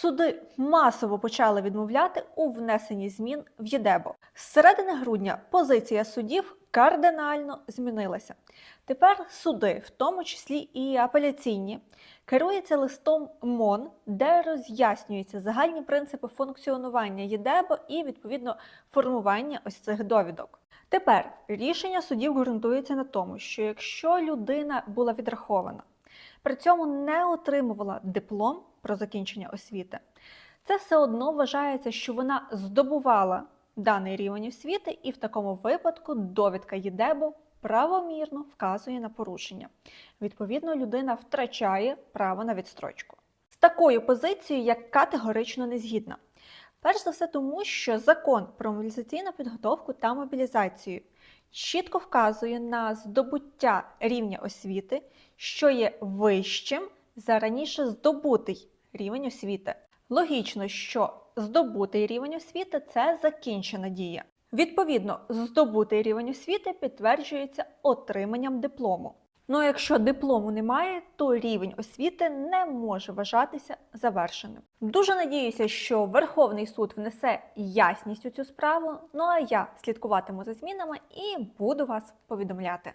Суди масово почали відмовляти у внесенні змін в ЄДЕБО. З середини грудня позиція суддів кардинально змінилася. Тепер суди, в тому числі і апеляційні, керуються листом МОН, де роз'яснюються загальні принципи функціонування ЄДЕБО і відповідно формування ось цих довідок. Тепер рішення судів ґрунтується на тому, що якщо людина була відрахована, при цьому не отримувала диплом про закінчення освіти, це все одно вважається, що вона здобувала даний рівень освіти, і в такому випадку довідка ЄДЕБО правомірно вказує на порушення. Відповідно, людина втрачає право на відстрочку. З такою позицією я категорично не згідна. Перш за все, тому що закон про мобілізаційну підготовку та мобілізацію чітко вказує на здобуття рівня освіти, що є вищим за раніше здобутий рівень освіти. Логічно, що здобутий рівень освіти це закінчена дія. Відповідно, здобутий рівень освіти підтверджується отриманням диплому. Ну а якщо диплому немає, то рівень освіти не може вважатися завершеним. Дуже надіюся, що Верховний суд внесе ясність у цю справу. Ну а я слідкуватиму за змінами і буду вас повідомляти.